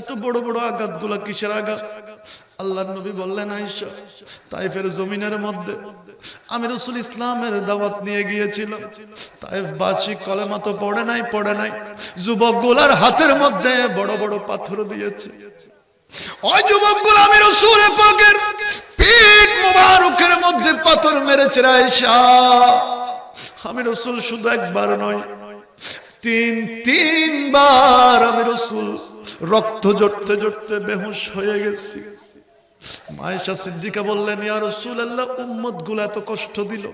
এত বড় বড় আঘাতগুলা কিসের আঘাত? আল্লাহ নবী বললেন আইসা তাইফের জমিনের মধ্যে আমি রসুল ইসলামের দাওয়াত নিয়ে গিয়েছিলাম। তাইফ বাসি কলেমা তো পড়ে নাই পড়ে নাই। যুবকগুলার হাতের মধ্যে বড় বড় পাথর দিয়েছে। ওই যুবকগুলো আমি রসুল পাকের পিঠ মুবারকের মধ্যে পাথর মেরেছে আইসা আমি রসুল শুধু একবার নয়, তিন, তিনবার আমি রসুল রক্ত জড়তে জড়তে বেহুশ হয়ে গেছি। মায়েশা সিদ্দিকা বললেন, ইয়া রাসূলুল্লাহ উম্মতগুলা এত কষ্ট দিল।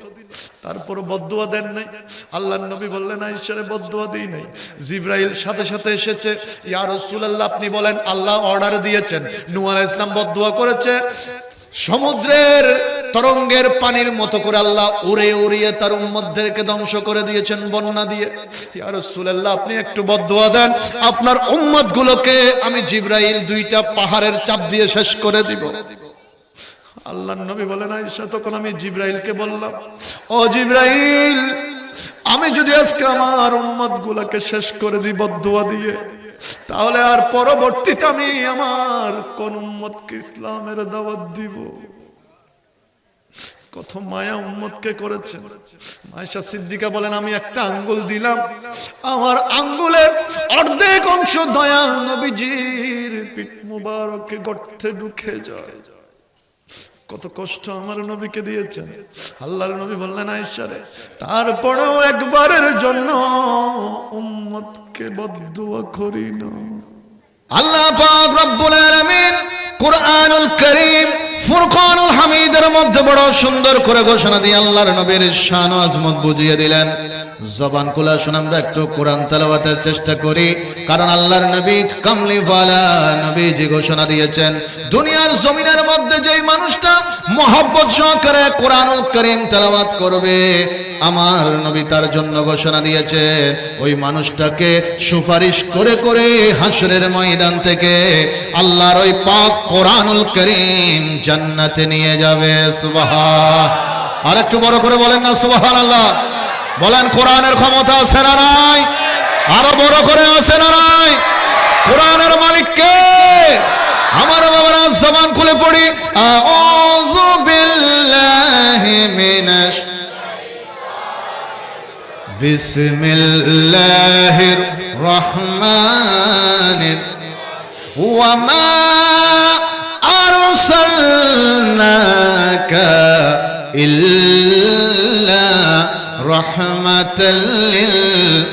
তারপর বদদুয়া দেন নাই। আল্লাহর নবী বললেন আয়েশারে বদদুয়া দেই নাই। জিব্রাইল সাথে সাথে এসেছে, ইয়া রাসূলুল্লাহ, আপনি বলেন, আল্লাহ অর্ডার দিয়েছেন। নূহ আলাইহিস সালাম বদদুয়া করেছে। সমুদ্রের তরঙ্গের পানির মতো করে আল্লাহ উড়ে উড়িয়ে তার উম্মতদেরকে ধ্বংস করে দিয়েছেন বন্যা দিয়ে। ইয়া রাসূলুল্লাহ, আপনি একটু বদদুয়া দেন। আপনার উম্মত গুলোকে আমি জিব্রাইল দুইটা পাহাড়ের চাপ দিয়ে শেষ করে দিব। আল্লাহ নবী বলেন, আয়েশা, তখন আমি জিব্রাইলকে বললাম, ও জিব্রাইল, আমি যদি আজকে আমার উম্মত গুলাকে শেষ করে দিই বদদুয়া দিয়ে, তাহলে আর পরবর্তীতে আমি আমার কোন উম্মতকে ইসলামের দাওয়াত দিব। কত মায়া উম্মতকে করেছেন মায়েশা সিদ্দিকা বলেন, আমি একটা আঙ্গুল দিলাম। আমার আঙ্গুলের অর্ধেক অংশ দয়া নবীজির পিঠ মুবারকে গর্তে ঢুকে যায়। কত কষ্ট আমার নবীকে দিয়েছেন। আল্লাহর নবী বললেন আয়েশারে তারপরেও একবারের জন্য উম্মতকে বদদুয়া করি না। আল্লাহ পাক রব্বুল আলামিন কুরআনুল কারীম ফুরকানুল হামিদের মধ্যে বড় সুন্দর করে ঘোষণা দিয়ে আল্লাহর নবীর শান আজমত বুঝিয়ে দিলেন। জবান খোলা শুনে আমরা একটু কোরআন তেলাওয়াতের চেষ্টা করি, কারণ আল্লাহর নবী কামলিওয়ালা যে ঘোষণা দিয়েছেন, দুনিয়ার জমিনের মধ্যে যেই মানুষটা মহব্বত সহকারে কোরআনুল করিম তেলাওয়াত করবে আমার নবী তার জন্য ঘোষণা দিয়েছে, ওই মানুষটাকে সুপারিশ করে করে হাসরের ময়দান থেকে আল্লাহর ওই পাক কোরআনুল করিম জান্নাতে নিয়ে যাবে সুবহান আর একটু বড় করে বলেন না সুবহান আল্লাহ বলেন, কোরআনের ক্ষমতা আছে না নাই? আরও বড় করে আছে না নাই? কোরআনের মালিক কে? আমার বাবারা জবান খুলে পড়ি, আউযু বিল্লাহি মিনাশ بسم الله الرحمن وما أرسلناك إلا رحمة لل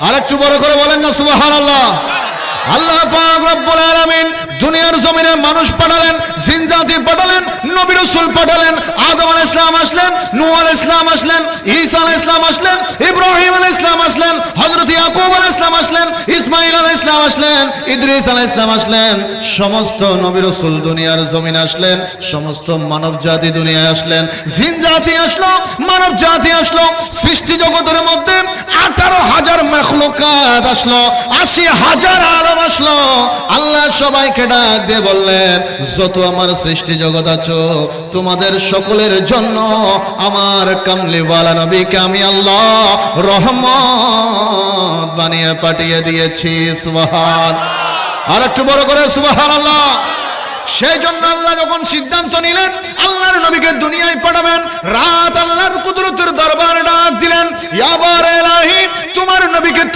আর একটু বড় করে বলেন না সুবহান আল্লাহ আল্লাহ পাক রব্বুল আলামিন দুনিয়ার জমিনে মানুষ পাঠালেন জিন জাতি পাঠালেন, নবী রাসূল পাঠালেন, আদম আলাইহিস সালাম আসলেন, নূহ আলাইহিস সালাম আসলেন, ঈসা আলাইহিস সালাম আসলেন, ইব্রাহিম আলাইহিস সালাম আসলেন, হযরত ইয়াকুব আলাইহিস সালাম আসলেন, ইসমাঈল আলাইহিস সালাম আসলেন, ইদ্রিস আলাইহিস সালাম আসলেন, সমস্ত নবী রাসূল দুনিয়ার জমিনে আসলেন, সমস্ত মানব জাতি দুনিয়ায় আসলেন জিন জাতি আসলো, মানব জাতি আসলো, সৃষ্টি জগতের মধ্যে আঠারো হাজার মেখলুকাত আসলো, আশি হাজার আলম আসলো, আল্লাহ সবাইকে ডাক দিয়ে বললেন, যত আমার সৃষ্টি জগৎ আছো, তোমাদের সকলের জন্য আমার কামলিওয়ালা নবীকে আমি আল্লাহ রহমত বানিয়ে পাঠিয়ে দিয়েছি। সুবহান, আর একটু বড় করে সুবহান আল্লাহ সেই জন্য আল্লাহ যখন সিদ্ধান্ত নিলেন, আল্লাহর নবীকে দুনিয়ায় পাঠাবেন, রাত আল্লাহর কুদরতের দরবার ডাক দিলেন নবীকে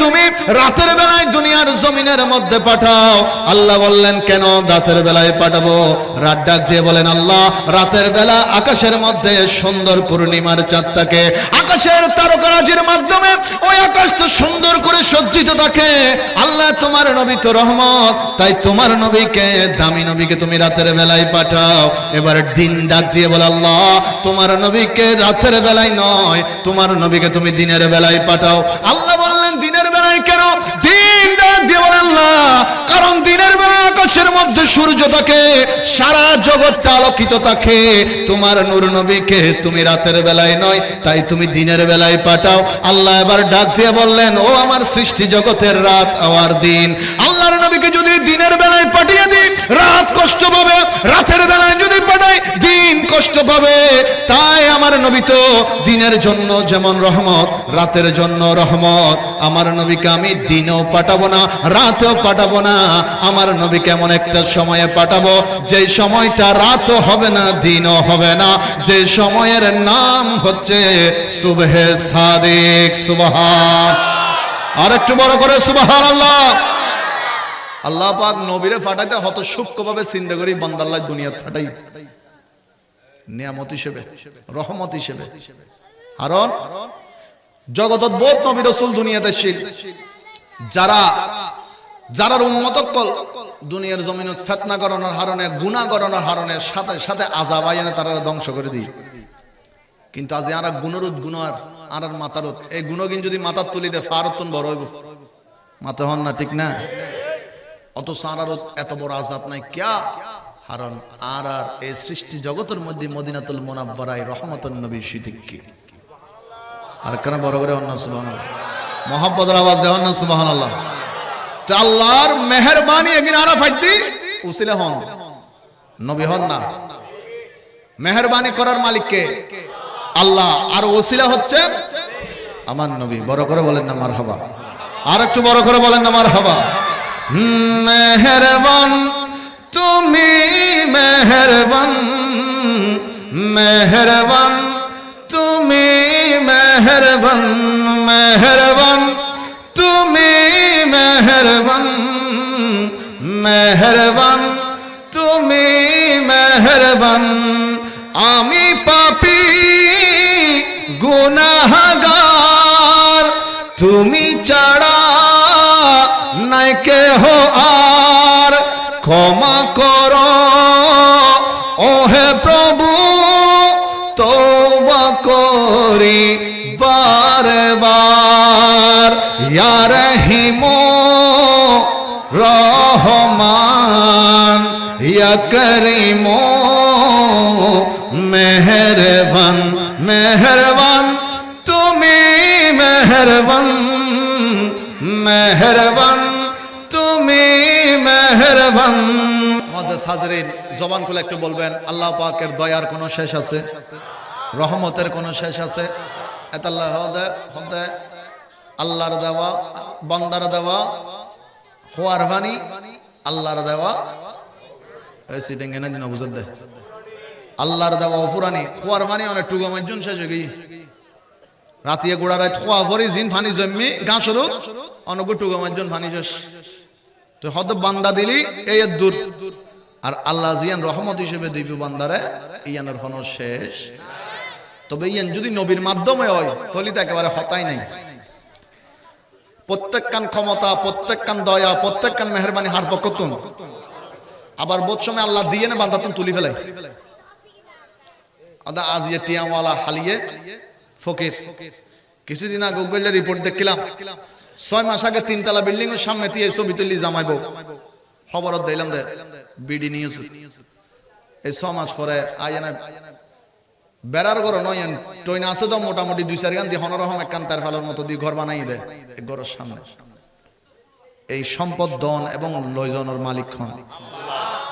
তুমি রাতের বেলায় দুনিয়ার জমিনের মধ্যে পাঠাও। আল্লাহ বললেন, কেন রাতের বেলায় পাঠাবো? রাত ডাক দিয়ে বলেন, আল্লাহ, রাতের বেলা আকাশের মধ্যে সুন্দর পূর্ণিমার চাঁদ থাকে। আকাশের তারকারাজির মাধ্যমে ওই আকাশটা সুন্দর করে সজ্জিত থাকে। আল্লাহ, তোমার নবী তো রহমত। তাই তোমার নবীকে, দামি নবীকে তুমি রাতের বেলায় পাঠাও। এবার দিন ডাক দিয়ে বলে, আল্লাহ, তোমার নবীকে রাতের বেলায় নয়, তোমার নবীকে তুমি দিনের বেলায় পাঠাও। আল্লাহ মধ্যে সূর্য থাকে, সারা জগৎটা আলোকিত থাকে। তোমার নূর নবীকে তুমি রাতের বেলায় নয়, তাই তুমি দিনের বেলায় পাঠাও। আল্লাহ এবার ডাক দিয়ে বললেন, ও আমার সৃষ্টি জগতের রাত, আমার দিন। আল্লাহর নবীকে যদি দিনের বেলায় পাঠিয়ে দিই, রাত কষ্ট পাবে। রাতের বেলায় যদি পাঠাই কষ্ট পাবে, তাই আমার নবী তো দিনের জন্য যেমন রহমত, রাতের জন্য রহমত। আমার নবীকে আমি দিনেও পাঠাবো না, রাতেও পাঠাবো না। আমার নবীকে এমন একটা সময়ে পাঠাবো, যে সময়টা রাতও হবে না, দিনও হবে না। যে সময়ের নাম হচ্ছে সুবহে সাদিক, সুবহান। আর একটু বড় করে সুবহান আল্লাহ আল্লাহ পাক নবীরে ফাটাইতে হত সূক্ষ্মভাবে চিন্তা করি বান্দাল্লাহ দুনিয়া ফাটাই নিয়ামত হিসেবে, রহমত হিসেবে। কারণ জগতত বহুত নবী রসুল দুনিয়াতে ছিল। যারা যারা উন্মত দুনিয়ার জমিনত ফেতনা করানোর হারণে গুণা করানোর হারণে, সাথে সাথে আজাব আইনে তারা ধ্বংস করে দিই কিন্তু আজ আর গুণরুদ গুণার আর মাতারত এই গুণগিন যদি মাতার তুলি দে ফারতন বড় হইব। মাতে হন না, ঠিক না? অত সারারত এত বড় আজাব নাই। ক্যা? কারণ আর আর এই সৃষ্টি জগতের মধ্যে মদিনাতুল মোনাব্বরাই রহমতুল নবী সিদ্দিকী। আর কেন বড় করে অন্য সুবাহ মোহাম্মদের আওয়াজ দেওয়ার না সুবাহ আল্লাহ আল্লাহর মেহরবানি একদিন আরা ফাইদি উসিলে হন। নবী হন না। মেহরবানি করার মালিককে আল্লাহ আর ওসিলা হচ্ছে আমার নবী। বড় করে বলেন না মার হাবা আর একটু বড় করে বলেন না মার হাবা মেহরবান, তুমি মেহরবান মেহরবান, তুমি মেহরবান মেহরবান, তুমি মেহরবান মেহরবান, তুমি মেহরবান। আমি পাপি, গুনাহগার, তুমি ছাড়া নাই কেহ আর। ক্ষমা করো। করি বারে বার ইয়া রহমান, ইয়া করিমো মেহরবান মেহরবান, তুমি মেহরবান মেহরবান, তুমি মেহরবান। মজা হাজরিন জবান খুলে একটু বলবেন, আল্লাহ পাকের দয়ার কোনো শেষ আছে? রহমতের কোনো শেষ আছে? এতাল্লাহ হদে আল্লাহর দেওয়া, বান্দার দেওয়া হওয়ার বাণী, আল্লাহর দেওয়া। বুঝতে দে। অনেক মাইজন শেষ রাতিয়া জিন ফানি মাইজন ফানি তো বান্দা দিলি, এই আর আল্লাহ জিয়ান রহমত হিসেবে দিব বান্দারে, ইয়ানের হন শেষ। তবে ইয়ান যদি নবীর মাধ্যমে হয়, তাহলে তো একেবারে হতাই নাই। প্রত্যেকখান ক্ষমতা, প্রত্যেকখান দয়া, প্রত্যেকখান মেহরবানি হার পক্ষতুন আবার বোধ সময় আল্লাহ দিয়ে না বান্দাতুন তুলি ফেলাই। আদা আজ ইয়ে টিয়াওয়ালা হালিয়ে ফকির। কিছুদিন আগে গুগলের রিপোর্ট দেখলাম, ছয় মাস আগে তিনতলা বিল্ডিং এর সামনে দিয়ে ছবি তুলি জামাইব। খবরত দিলাম দে বিডি নিউজ। এই ছ মাস পরে আইয়ানা বেড়ার ঘর নয় টইন আছে তো মোটামুটি দুই চার গান দিয়ে হনরহম এক কান তার ফালার মতো দিয়ে ঘর বানাই দে। এই ঘরের সামনে। এই সম্পদ দন এবং লয়জনের মালিক হন।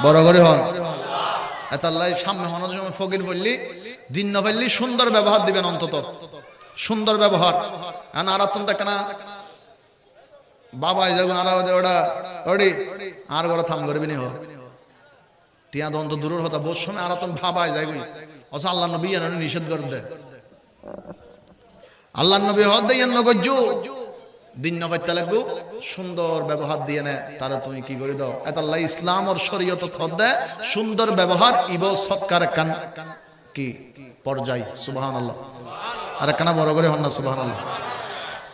বড় করে হন। এতাল্লাই সামনে হনার ফকির বললি, দিন না সুন্দর ব্যবহার দিবেন অন্তত। সুন্দর ব্যবহার। আর আরাতন দেখে না, বাবা যাবে আর ওটা, ওডি, আর ঘরে থাম করবি নি টিয়া দন্ত দূরের হতা বোর সময় আরাতন ভাবাই যায় গই অথচ আল্লাহ নবী এনে নিষেধ করে দে আল্লাহ নবী হদ দেয় নগজ্জু দিন নবাইতে সুন্দর ব্যবহার দিয়ে নে। তারা তুমি কি করে দাও? এত আল্লাহ ইসলাম ওর শরীয়ত থদ সুন্দর ব্যবহার ইব সৎকার কান কি? পর্যায় সুবহান আল্লাহ আর বড় করে হন না সুবহান আল্লাহ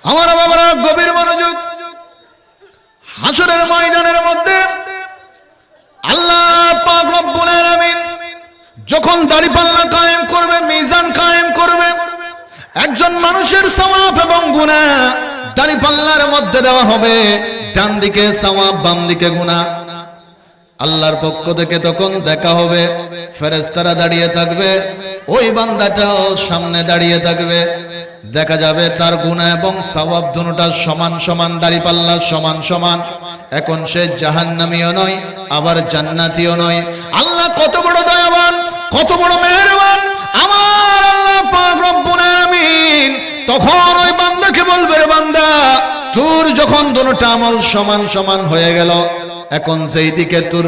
আমার বাবার গভীর মনোযোগ। হাসরের ময়দানের মধ্যে যখন দাড়িপাল্লা কায়েম করবে, মিজান কায়েম করবে, একজন মানুষের সওয়াব এবং গুনাহ দাড়িপাল্লার মধ্যে দেওয়া হবে ডান দিকে সওয়াব বাম দিকে গুনাহ। আল্লাহর পক্ষ থেকে তখন দেখা হবে, ফেরেশতারা দাঁড়িয়ে থাকবে, ওই বান্দাটাও সামনে দাঁড়িয়ে থাকবে। দেখা যাবে তার গুণা এবং সওয়াব দুটোটা সমান সমান দাড়ি পাল্লা সমান সমান। এখন সে জাহান্নামীও নয়, আবার জান্নাতীয় নয়। আল্লাহ কত বড় মেহরবান? আমার আল্লাহ পাক রব্বুল আলামিন তখন ওই বান্দাকে বলবে, রে বান্দা, তোর যখন দুটো আমল সমান সমান হয়ে গেল, এখন সেই দিকে তোর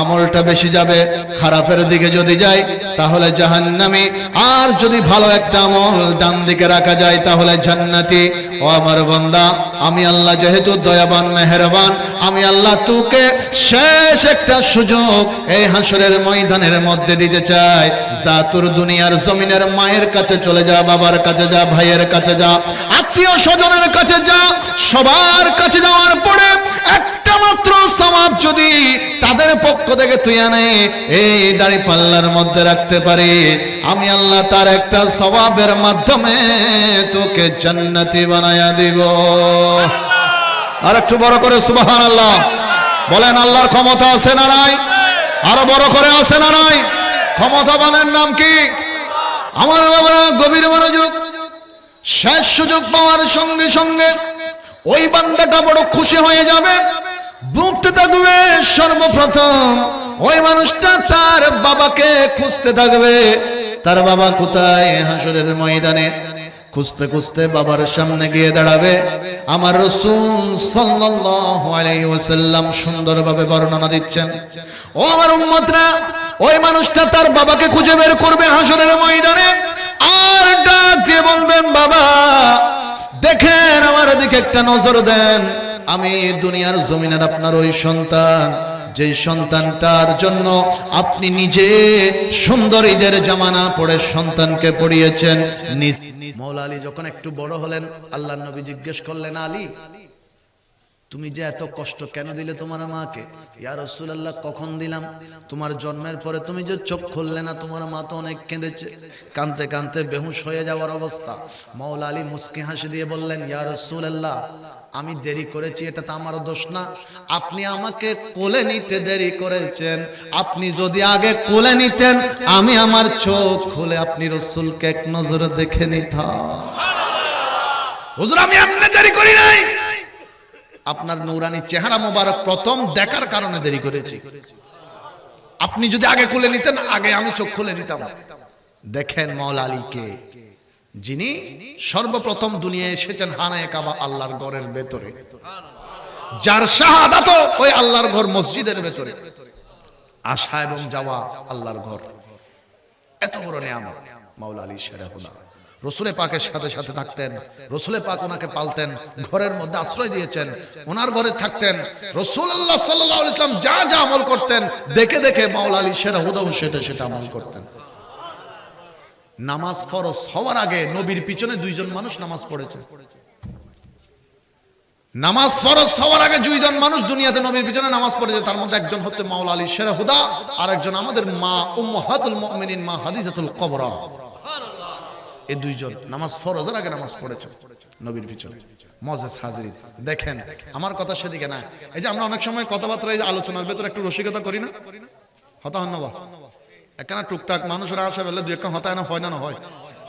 আমলটা বেশি যাবে, খারাপের দিকে যদি যায়, তাহলে জাহান্নামি। আর যদি ভালো একটা আমল ডান দিকে রাখা যায়, তাহলে জান্নাতি। ও আমার বান্দা, আমি আল্লাহ যেহেতু দয়াবান, মেহেরবান, আমি আল্লাহ তোকে শেষ একটা সুযোগ এই হাসরের ময়দানের মধ্যে দিতে চাই। যা তোর দুনিয়ার জমিনের মায়ের কাছে চলে যা, বাবার কাছে যা, ভাইয়ের কাছে যা, আত্মীয় স্বজনের কাছে যা, সবার কাছে যাওয়ার পরে একটা মাত্র সমাপ যদি তাদের পক্ষ থেকে তুই আনে এই দাড়ি পাল্লার মধ্যে রাখতে পারি। আমি আল্লাহ তার একটা সবাবের মাধ্যমে তোকে জান্নাতি বানায়া দিব। আর একটু বড় করে সুবাহান আল্লাহ বলেন, আল্লাহর ক্ষমতা আছে না নাই? আরও বড় করে আছে না নাই? ক্ষমতা বানের নাম কি? আমার বাবারা, গভীর মনোযোগ। শেষ সুযোগ পাওয়ার সঙ্গে সঙ্গে ওই বান্দাটা বড় খুশি হয়ে যাবে। বুকতে থাকবে সর্বপ্রথম। ওই মানুষটা তার বাবাকে খুঁজতে থাকবে। তার বাবা কোথায়? হাসরের ময়দানে। খুঁজতে খুঁজতে বাবার সামনে গিয়ে দাঁড়াবে। আমার আলাইহি ওয়াসাল্লাম সুন্দরভাবে বর্ণনা দিচ্ছেন। ও আমার উম্মতরা, ওই মানুষটা তার বাবাকে খুঁজে বের করবে হাসরের ময়দানে। আর ডাক দিয়ে বলবেন, বাবা, দেখেন আমার দিকে একটা নজর দেন। আমি দুনিয়ার জমিনের আপনার ওই সন্তান। যে সন্তানটার জন্য আপনি নিজে সুন্দরীদের জামানা পড়ে সন্তানকে পড়িয়েছেন। মৌলা আলী যখন একটু বড় হলেন আল্লাহ নবী জিজ্ঞেস করলেন, আলী তুমি যে এত কষ্ট কেন দিলে তোমার মাকে? ইয়া রসুলাল্লাহ, কখন দিলাম? তোমার জন্মের পরে তুমি যে চোখ খুললে না, তোমার মা তো অনেক কেঁদেছে। কানতে কানতে বেহুশ হয়ে যাওয়ার অবস্থা। মৌলা আলী মুস্কি হাসি দিয়ে বললেন, ইয়া রসুলাল্লাহ, আমি দেরি করেছি, এটা তো আমারও দোষ না। আপনি আমাকে কোলে নিতে দেরি করেছেন। আপনি যদি আগে কোলে নিতেন, আমি আমার চোখ খুলে আপনি রসুলকে এক নজরে দেখে নিতাম। হুজুর, আমি এমনি দেরি করি নাই। আপনার নৌরানি চেহারা মোবারক প্রথম দেখার কারণে দেরি করেছি। আপনি যদি আগে খুলে নিতেন, আগে আমি চোখ খুলে নিতাম। দেখেন মৌলা আলীকে যিনি সর্বপ্রথম দুনিয়ায় এসেছেন হানায় কাবা আল্লাহর ঘরের ভেতরে। যার শাহাদাত ওই আল্লাহর ঘর মসজিদের ভেতরে। আশা এবং যাওয়া আল্লাহর ঘর। এত বড় নিয়ামত, মাওলা আলী শেরাহুদা রসুলে পাকের সাথে সাথে থাকতেন, রসুলে পাক ওনাকে পালতেন, ঘরের মধ্যে আশ্রয় দিয়েছেন, ওনার ঘরে থাকতেন। রসুল আল্লাহ সাল্লাহ ইসলাম যা যা আমল করতেন, দেখে দেখে মাওলা আলী শেরাহুদাও সেটা সেটা আমল করতেন। নামাজ ফরজ হওয়ার আগে নবীর পিছনে দুইজন মানুষ নামাজ পড়েছে। নামাজ ফরজ হওয়ার আগে দুইজন মানুষ দুনিয়াতে নবীর পিছনে নামাজ পড়েছে, তার মধ্যে একজন হচ্ছে মাওলা আলী শেরা হুদা আর একজন আমাদের মা উম্মাহাতুল মুমিনিন, মা হাদিজাতুল কবরা। এই দুইজন, নামাজ ফরজের আগে নামাজ পড়েছে নবীর পিছনে। মজেস হাজিরি, দেখেন, আমার কথা সেদিকে না। এই যে আমরা অনেক সময় কথাবার্তা এই আলোচনার ভেতর একটু রসিকতা করি না? হতা হন বা একখানা টুকটাক মানুষের আসে বলে দুই একটা হতায় না, হয় না, হয়।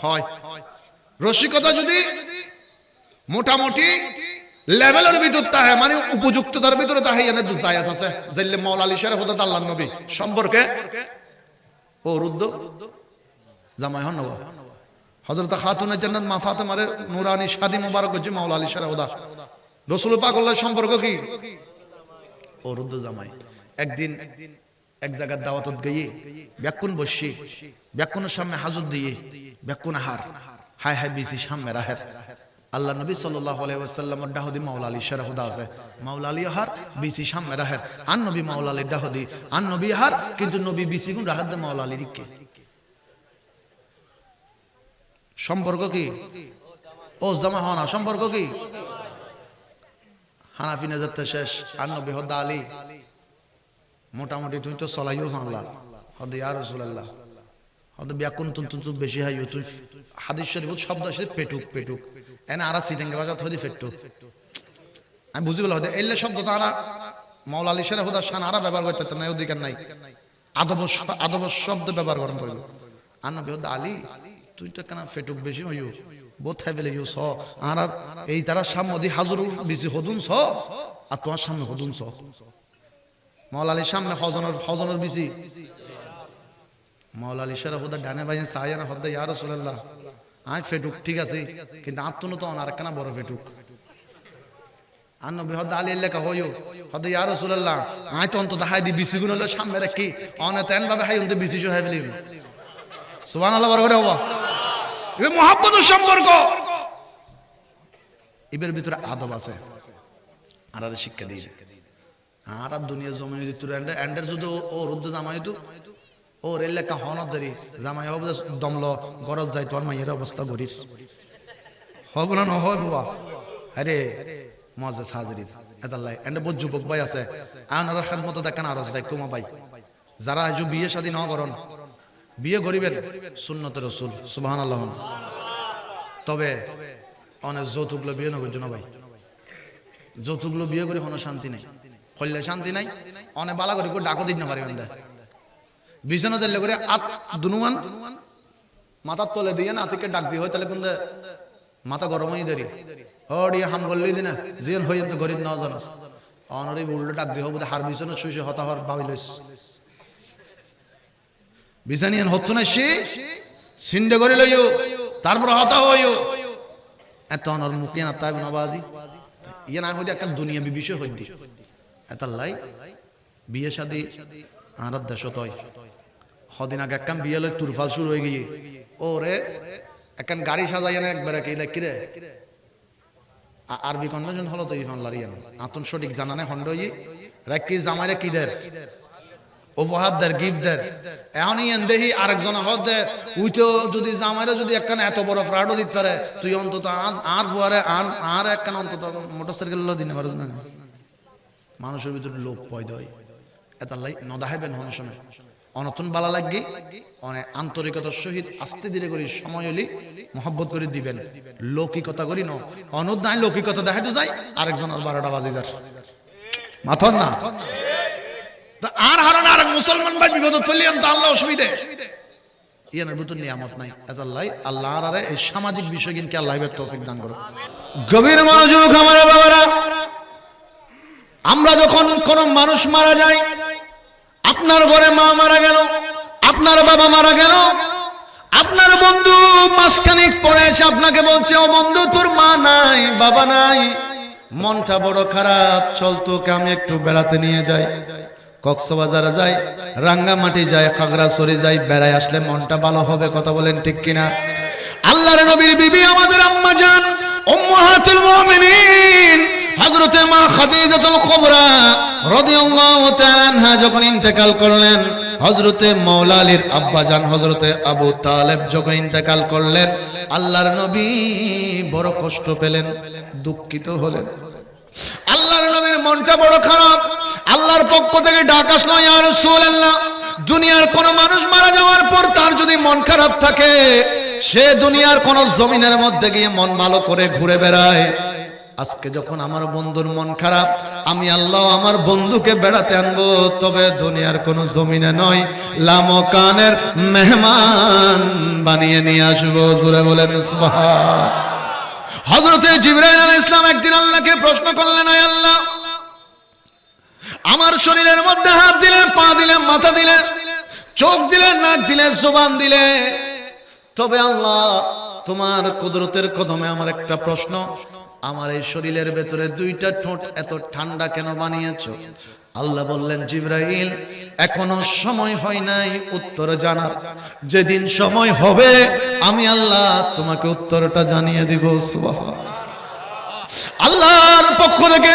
হয়। রসিকতা যদি মোটামুটি লেভেলের ভিতর তাহে মানে উপযুক্ততার ভিতরে তাহে, এনে দু জায়াজ আছে। জাইলে মাওলা আলী শের হতে আল্লাহ নবী। সম্পর্কে ও রুদ্দ জামাই হন নবা হযরত খাতুন জান্নাত মা ফাতেমারে নুরানি শাদি মুবারক হচ্ছে মাওলা আলী শের হুদা রাসূল পাক সম্পর্ক কি? ও রুদ্দ জামাই, একদিন এক জায়গার দাওয়াতত গিয়ে ব্যাকুন বসি, ব্যাকুনের সামনে হাজত দিয়ে ব্যাকুন হার হাই হাই বিসি সামনে রাহের। আল্লাহ নবী সাল্লাল্লাহু আলাইহি ওয়াসাল্লামের ডাহদি মাওলা আলী শারাহুদা আছে মাওলা আলী হার বিসি সামনে রাহের। আন নবী মাওলা আলী ডাহদি, আন নবী হার কিন্তু নবী বিসি গুণ রাহাত দে মাওলা আলী রিকে সম্পর্ক কি? ও, জামা হওয়া না, সম্পর্ক কি? হানাফি নেজাতে শেষ আন নবী হদ্দা আলী। মোটামুটি তুই তো চলাইও আল্লাহ হদ ইয়া রাসূলুল্লাহ। হদ ব্যাকুন তুন তুন বেশি তুই শব্দ আছে পেটুক পেটুক। এনে আরা হদি ফেট্টু। আমি বুঝি বলা হদে এলে শব্দ তো আরা মাওলা আলী শের হুদা শান আরা ব্যবহার করতে না অধিকার নাই। আদব আদব শব্দ ব্যবহার করেন করিল। আন্ন বেহদ আলী তুই তো কেন ফেটুক বেশি হইও খাই ফেলে ইউ স আর এই তারা সামনে হাজুর বেশি হদুন স, আর তোমার সামনে হদুন স। মাওলা সামনে হজনের হজনের বিসি মৌলা আলী হুদা ডানে ভাই সাহায্য না হদ্দা, ইয়া রসুল্লাহ আয় ফেটুক, ঠিক আছে, কিন্তু আত্মন তো আর কেনা বড় ফেটুক? আর নবী হদ্দা আলী লেখা হইও হদ্দা ইয়া রসুল্লাহ আয় তো অন্তত হাই দি বিসি গুণ হলো সামনে রাখি অনেতেন ভাবে হাই অন্ত বিসি হাই ফেলি সুবান আল্লাহ বড় করে এবার মহাব্বতের সম্পর্ক। এবার ভিতরে আদব আছে। আর আর শিক্ষা দিয়ে আর আর দুনিয়া জমি দিত এন্ডার যদি ও তো ও রেল লেখা হন ধরি জামাই হব দমল, গরজ যাই তোর মাইয়ের অবস্থা করিস হব না নহয় বাবা আরে, মজা বহুত যুবক ভাই আছে। আনার খাদমত দেখেন আর আছে কুমা ভাই। যারা আজ বিয়ে শাদী ন করন বিয়ে করিবেন সুন্নতের রসুল সুবাহান আল্লাহ তবে অনেক যৌতুকলো বিয়ে নগর জন্য ভাই। যৌতুকলো বিয়ে করে কোনো শান্তি নেই। হইলে শান্তি নাই, অনেক বালা করে ডাকো দিন না পারি বান্ধা। বিছানা দিলে করে আত দুনুমান মাথার তলে দিয়ে না আতিকে ডাক দিয়ে হয়, তাহলে কিন্তু মাথা গরম হয়ে দাঁড়ি হড়িয়ে হাম করলি দিনা, জিয়ান হই তো গরিব না অনরি উল্টো ডাক দিয়ে হব হার বিছানা শুয়ে হতা হওয়ার ভাবি লইস। বিছানিয়ান হতো না সে, সিন্ডে করে লইও, তারপর হতা হইও। এত অনর মুখে না তাই নবাজি ইয়ে না হইতে একটা দুনিয়া বিষয় হইতে। এত লাই, বিয়ে শাদি আর দেশত হয়। সদিন আগে একখান বিয়ে লই তুরফাল শুরু হয়ে গিয়ে। ওরে, একখান গাড়ি সাজাই না একবারে কি লাগ কিরে আরবি কনভেনশন হলো তো ইফান লারিয়ান। আতন সঠিক জানা নাই হন্ড ই রাখি জামাইরে কি দের? উপহার গিফট দের এখনই দেহি আরেকজন হদ দে উই তো যদি জামাইরে যদি একখান এত বড় ফ্রাডও দিতে পারে, তুই অন্তত আর- ফুয়ারে, আর আর একখান অন্তত মোটর সাইকেল দিনে পারস না মানুষের ভিতরে লোভ পয়দা হয়। এতাল্লাই নদাহাইবেন হন সময়। অনতন বালা লাগি অনেক আন্তরিকতার সহিত আস্তে ধীরে করে সময় হলি মহব্বত করে দিবেন। লৌকিকতা করি ন। অনুদ নাই, লৌকিকতা দেখাতে যাই আরেকজনের বারোটা বাজে যার। মাথন না। আর হারণ আর মুসলমান ভাই বিপদ চলি তো আল্লাহ অসুবিধে। ইয়ানের ভিতর নিয়ামত নাই। এতাল্লাই আল্লাহ আল্লাহ আর এই সামাজিক বিষয় কিন্তু আল্লাহ তৌফিক দান করো গভীর মনোযোগ আমার বাবারা, আমরা যখন কোন মানুষ মারা যায় আপনার ঘরে মা মারা গেল, আপনার বাবা মারা গেল, আপনার বন্ধু মাসখানিক পরে এসে আপনাকে বলছে, ও বন্ধু, তোর মা নাই, বাবা নাই। মনটা বড় খারাপ, চল তোকে আমি একটু বেড়াতে নিয়ে যাই। কক্সবাজারে যাই রাঙ্গামাটি যাই খাগড়াছড়ি যাই বেড়ায় আসলে মনটা ভালো হবে, কথা বলেন ঠিক কিনা? আল্লাহর নবীর বিবি আমাদের আম্মা জান, উম্মাহাতুল মুমিনিন, হযরতে মা খাদিজাতুল কুবরা রাদিয়াল্লাহু তাআলা আনহা যখন ইন্তেকাল করলেন, হযরতে মাওলা আলীর আব্বা জান হযরতে আবু তালেব যখন ইন্তেকাল করলেন, আল্লাহর নবী বড় কষ্ট পেলেন, দুঃখিত হলেন। আল্লাহর নবীর মনটা বড় খারাপ থেকে ডাক আসলো, ইয়া রাসূলুল্লাহ, দুনিয়ার কোন মানুষ মারা যাওয়ার পর তার যদি মন খারাপ থাকে, সে দুনিয়ার কোন জমিনের মধ্যে গিয়ে মন ভালো করে ঘুরে বেড়ায়। আজকে যখন আমার বন্ধুর মন খারাপ, আমি আল্লাহ আমার বন্ধুকে বেড়াতে আনব, তবে দুনিয়ার কোন জমিনে নয় লামকানের মেহমান বানিয়ে নিয়ে আসব। জুড়ে বলেন হজরতে জিবরাইল আলাইহিস ইসলাম একদিন আল্লাহকে প্রশ্ন করলেন আল্লাহ আমার শরীরের মধ্যে হাত দিলে, পা দিলে, মাথা দিলে, চোখ দিলে, নাক দিলে, জোবান দিলে। তবে আল্লাহ, তোমার কুদরতের কদমে আমার একটা প্রশ্ন। আমার এই শরীরের ভেতরে দুইটা ঠোঁট এত ঠান্ডা কেন বানিয়েছো? আল্লাহ বললেন, জিব্রাইল, এখনও সময় হয় নাই উত্তর জানার। যেদিন সময় হবে, আমি আল্লাহ তোমাকে উত্তরটা জানিয়ে দিব। সুবহান আল্লাহর পক্ষ থেকে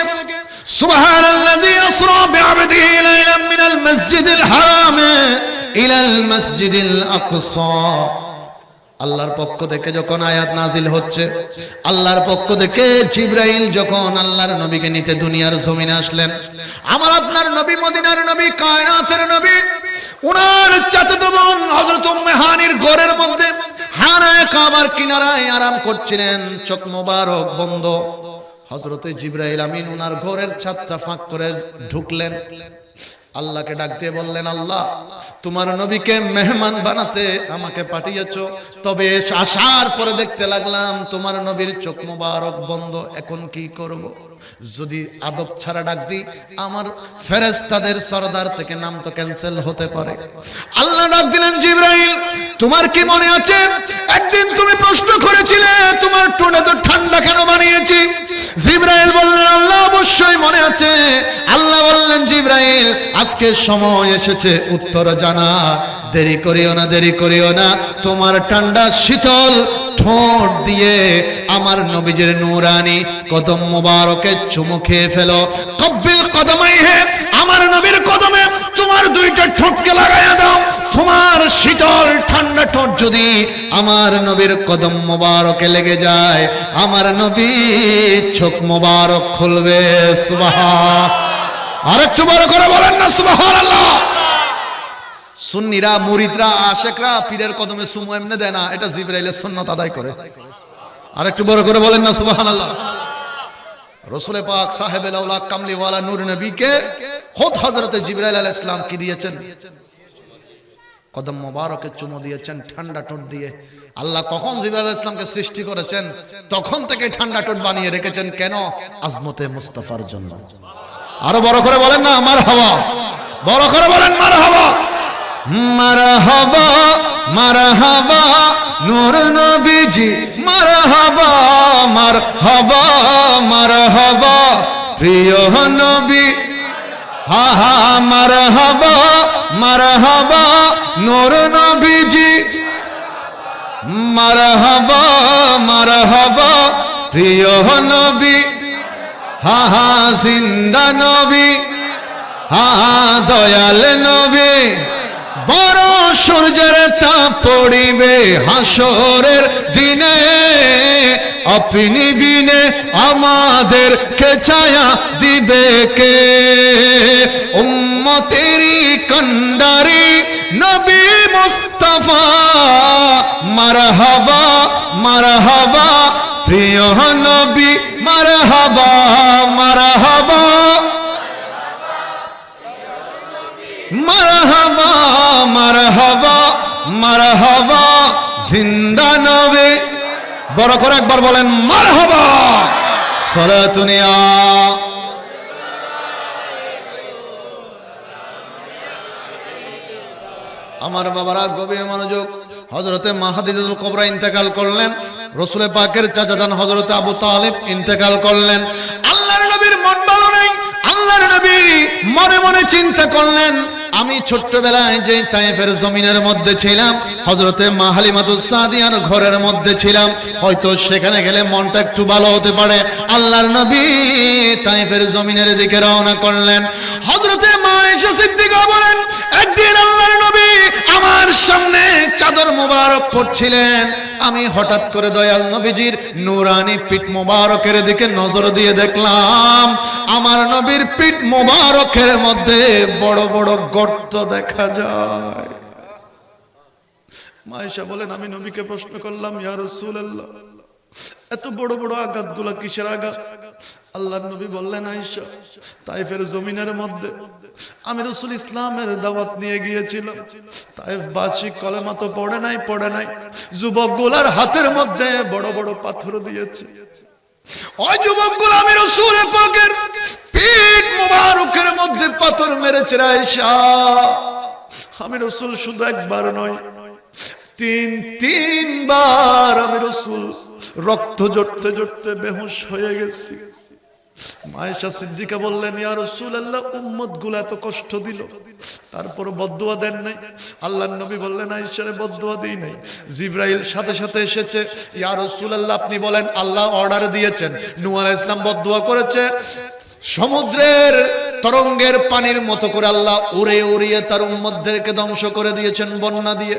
আল্লাহর পক্ষ থেকে যখন আয়াত নাজিল হচ্ছে, আল্লাহর পক্ষ থেকে জিব্রাইল যখন আল্লাহর নবীকে নিতে দুনিয়ার জমিনে আসলেন, আমার আপনার নবী, মদিনার নবী কায়নাতের নবী, উনার চাচাতো বোন হযরত উম্মে হানির ঘরের মধ্যে হানায় কাবার কিনারায় আরাম করছিলেন। চোখ মোবারক বন্ধ। হজরতে জিব্রাইল আমিন উনার ঘরের ছাদটা ফাঁক করে ঢুকলেন। আল্লাহকে ডাক দিয়ে বললেন, আল্লাহ, তোমার নবীকে মেহমান বানাতে আমাকে পাঠিয়েছ। তবে আসার পরে দেখতে লাগলাম তোমার নবীর চোখ মোবারক বন্ধ। এখন কি করব? যদি আদব ছাড়া ডাক দিই, আমার ফেরেস্তাদের সরদার থেকে নাম তো ক্যান্সেল হতে পারে। আল্লাহ ডাক দিলেন জিব্রাইল তোমার কি মনে আছে? একদিন তুমি প্রশ্ন করেছিলে, তোমার টুনে তো ঠান্ডা কেন বানিয়েছি? জিব্রাইল বললেন, আল্লাহ অবশ্যই মনে আছে। আল্লাহ বললেন, জিব্রাইল, আজকে সময় এসেছে, উত্তর জানা। দেরি করিও না, দেরি করিও না। তোমার ঠান্ডা শীতল ঠোঁট দিয়ে আমার নবীজের নুরানি কদম মোবারকে চুমু খেয়ে ফেলো। কব্বিল কদমাই হে আমার নবীর কদমে তোমার দুইটা ঠোঁটকে লাগাইয়া দাও। তোমার শীতল ঠান্ডা ঠোঁট যদি আমার নবীর কদম মোবারকে লেগে যায়, আমার নবী চোখ মোবারক খুলবে সুবাহ আর একটু বড় করে বলেন না সুবাহ সুন্নিরা, মুরিদরা, আশেকরা পীরের কদমে সুমু এমনি দেয় না, এটা জিব্রাইলের সুন্নত আদায় করে। আর একটু বড় করে বলেন না সুবাহান আল্লাহ রসুলে পাক সাহেব কামলিওয়ালা নূর নবীকে খোদ হজরতে জিব্রাইল আলাইহিস ইসলাম কি দিয়েছেন? কদম মোবারকে চুমো দিয়েছেন, ঠান্ডা টোট দিয়ে। আল্লাহ কখন জিবরাল ইসলামকে সৃষ্টি করেছেন, তখন থেকে ঠান্ডা টোট বানিয়ে রেখেছেন কেন? আজমতে মুস্তাফার জন্য। আরও বড় করে বলেন না আমার হাওয়া বড় করে বলেন মার হাওয়া মারহাবা মারহাবা, নূর নবীজি, মারহাবা মারহাবা মারহাবা, প্রিয় নবী। হা হা, মারহাবা মারহাবা। নূর নবীজি, মারহাবা মারহাবা, প্রিয় নবী হা জিন্দা নবী হা দয়াল নবী, বড় সূর্যের তাপ পড়িবে হাসরের দিনে আপনি বিনে আমাদের কে ছায়া দিবে কে? উম্মতেরি কন্ডারি নবী মুস্তাফা, মারহাবা মারহাবা, প্রিয় নবী, মারহাবা মারহাবা। মারহাবা মারহাবা মারহাবা, জিন্দা নবী। বড় করে একবার বলেন, মারহাবা। সলাতুনিয়া আমার বাবারা গভীর মনোযোগ হজরতে মাহাদিদুল কবরা ইন্তেকাল করলেন রসুলে পাকের চাচা যান হজরতে আবু তালিব ইন্তেকাল করলেন। আল্লাহর নবীর মন ভালো নেই, আল্লাহর নবী মনে মনে চিন্তা করলেন আমি ছোট্টবেলায় যে তাইফের জমিনের মধ্যে ছিলাম হজরতে মাহালিমাতুল সাদিয়ার ঘরের মধ্যে ছিলাম, হয়তো সেখানে গেলে মনটা একটু ভালো হতে পারে। আল্লাহর নবী তাইফের জমিনের দিকে রওনা করলেন। হজরতে মায়েশা সিদ্দিকা বলেন, একদিন আল্লাহর নবী আমার সামনে চাদর মোবারক পড়ছিলেন আমি হঠাৎ করে দয়াল নবীজির নুরানি পিঠ মোবারকের দিকে নজর দিয়ে দেখলাম, আমার নবীর পিঠ মোবারকের মধ্যে বড় বড় গর্ত দেখা যায়। মায়েশা বলেন, আমি নবীকে প্রশ্ন করলাম, ইয়া রাসূলুল্লাহ, এত বড় বড় আঘাতগুলা কিসের আঘাত? আল্লাহ নবী বললেন আইসা তাইফের জমিনের মধ্যে আমি রসুল ইসলামের দাওয়াত নিয়ে গিয়েছিলাম। তাইফ বাসি কলেমা তো পড়ে নাই পড়ে নাই। যুবকগুলার হাতের মধ্যে বড় বড় পাথর দিয়েছে। ওই যুবকগুলো আমি রসুল পিঠ পাথর মেরেছে আইসা আমি রসুল শুধু একবার নয়, তিন, তিনবার আমি রসুল রক্ত জড়তে জড়তে বেহুশ হয়ে গেছি। মায়েশা সিদ্দিকা বললেন, ইয়া উম্মত এত কষ্ট দিল। তারপর বদদুয়া দেন নাই। আল্লাহর নবী বললেন আয়েশারে বদদুয়া দেই নাই। জিব্রাইল সাথে সাথে এসেছে, ইয়া রাসূলুল্লাহ, আপনি বলেন, আল্লাহ অর্ডার দিয়েছেন। নূহ আলাইহিস সালাম বদদুয়া করেছে। সমুদ্রের তরঙ্গের পানির মতো করে আল্লাহ উড়ে উড়িয়ে তার উম্মতদেরকে ধ্বংস করে দিয়েছেন বন্যা দিয়ে।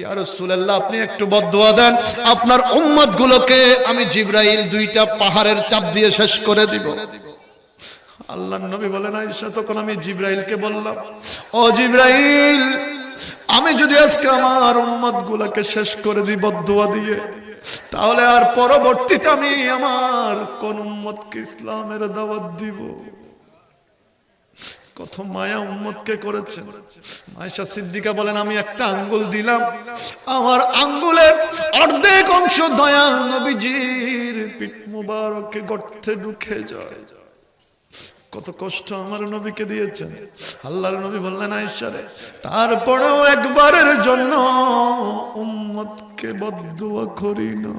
ইয়া রাসূলুল্লাহ, আপনি একটু বদদুয়া দেন। আপনার উম্মত গুলোকে আমি জিব্রাইল দুইটা পাহাড়ের চাপ দিয়ে শেষ করে দিব। আল্লাহ নবী বলেন, আয়েশা, তখন আমি জিব্রাইলকে বললাম, ও জিব্রাইল, আমি যদি আজকে আমার উম্মত গুলাকে শেষ করে দিই বদদুয়া দিয়ে, তাহলে আর পরবর্তীতে আমি আমার কোন উম্মতকে ইসলামের দাওয়াত দিব? কত মায়া উম্মতকে করেছেন মায়েশা সিদ্দিকা বলেন, আমি একটা আঙ্গুল দিলাম। আমার আঙ্গুলের অর্ধেক অংশ দয়া নবীজির পিঠ মুবারকে গর্তে ঢুকে যায়। কত কষ্ট আমার নবীকে দিয়েছেন। আল্লাহর নবী বললেন আয়েশারে তারপরেও একবারের জন্য উম্মতকে বদুয়া করি না।